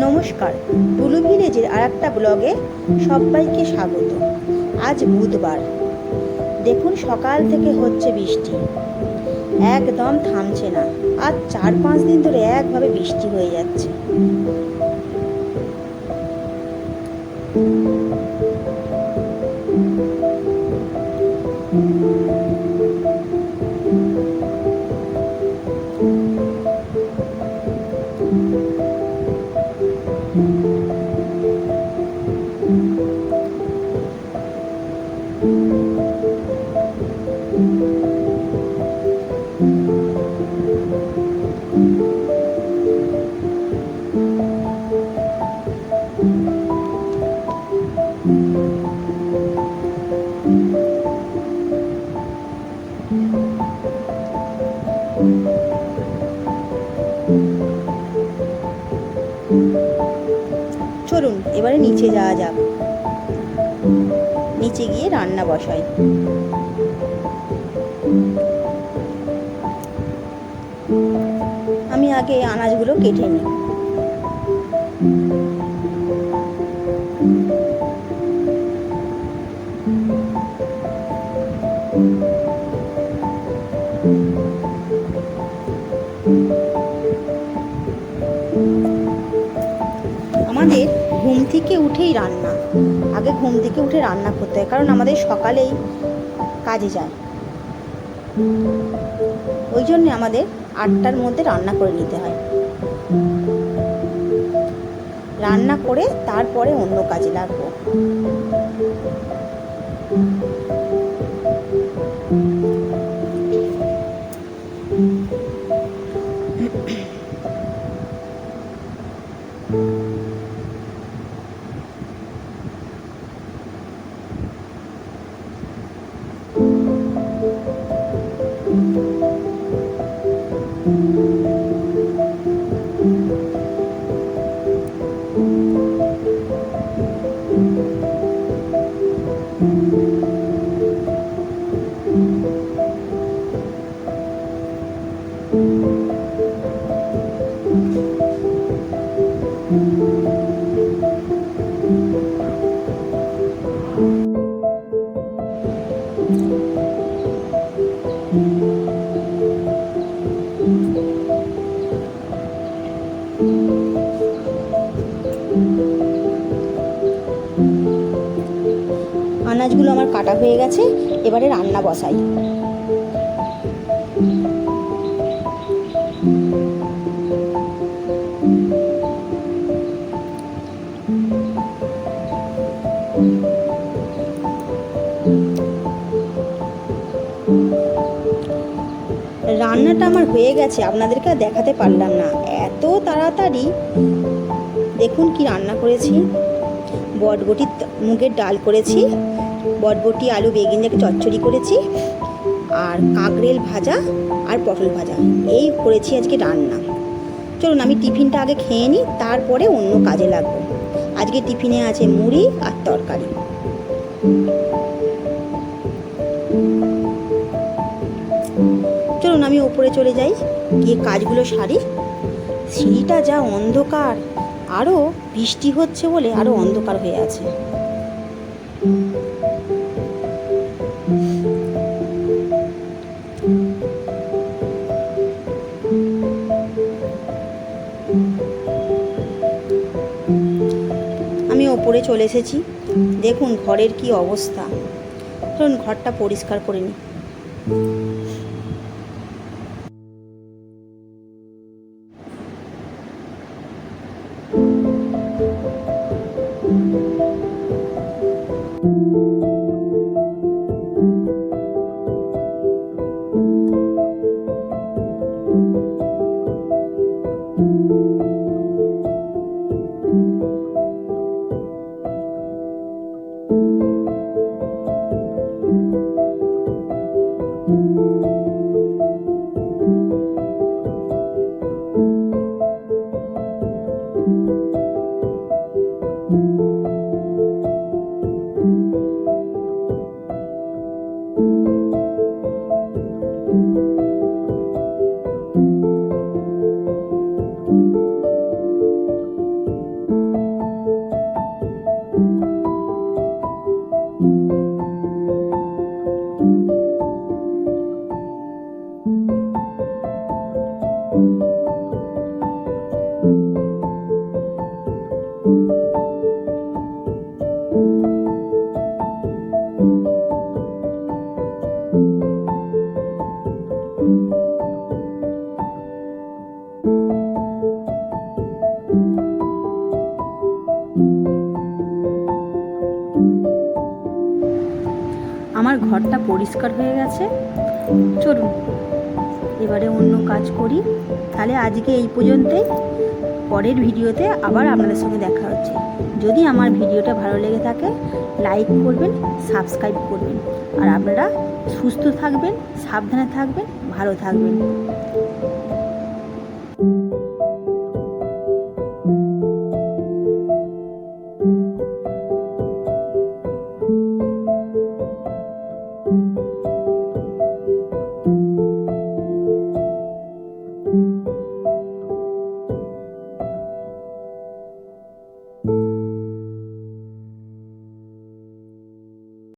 নমস্কার। টুলু ভিলেজের আর একটা ব্লগে সবাইকে স্বাগত। আজ বুধবার। দেখুন সকাল থেকে হচ্ছে বৃষ্টি। একদম থামছে না। আর চার পাঁচ দিন ধরে একভাবে বৃষ্টি হয়ে যাচ্ছে। চলুন এবারে নিচে যাওয়া যাক। নিচে গিয়ে রান্না বসাই। আমি আগে আনাজগুলো কেটে নিই। আমাদের ঘুম থেকে উঠেই রান্না। আগে ঘুম থেকে উঠে রান্না করতে হয়, কারণ আমাদের সকালেই কাজে যায়। ওই জন্যে আমাদের আটটার মধ্যে রান্না করে নিতে হয়। রান্না করে তারপরে অন্য কাজে লাগবো। আনাজগুলো আমার কাটা হয়ে গেছে, এবারে রান্না বসাই। রান্নাটা আমার হয়ে গেছে, আপনাদেরকে দেখাতে পারলাম না। এত তাড়াতাড়ি দেখুন কি রান্না করেছি। বটবটি মুগের ডাল করেছি। বটবটি, আলু বেগুন দিয়ে চচ্চড়ি করেছি। আর কাঁকরেল ভাজা আর পটল ভাজা। এই করেছি আজকে রান্না। চলুন, আমি টিফিনটা আগে খেয়ে নিই, তারপরে অন্য কাজে লাগবো। আজকে টিফিনে আছে মুড়ি আর তরকারি। চলুন, আমি ওপরে চলে যাই, গিয়ে কাজগুলো সারি। সিঁড়িটা যা অন্ধকার। আরও বৃষ্টি হচ্ছে বলে আরও অন্ধকার হয়ে আছে। আমি ওপরে চলে এসেছি। দেখুন ঘরের কি অবস্থা। চলুন ঘরটা পরিষ্কার করে নিই। আমার ঘরটা পরিষ্কার হয়ে গেছে। চলুন, এবারে অন্য কাজ করি। তাহলে আজকে এই পর্যন্তই। পরের ভিডিওতে আবার আপনাদের সঙ্গে দেখা হচ্ছে। যদি আমার ভিডিওটা ভালো লেগে থাকে, লাইক করবেন, সাবস্ক্রাইব করবেন। আর আপনারা সুস্থ থাকবেন, সাবধানে থাকবেন, ভালো থাকবেন।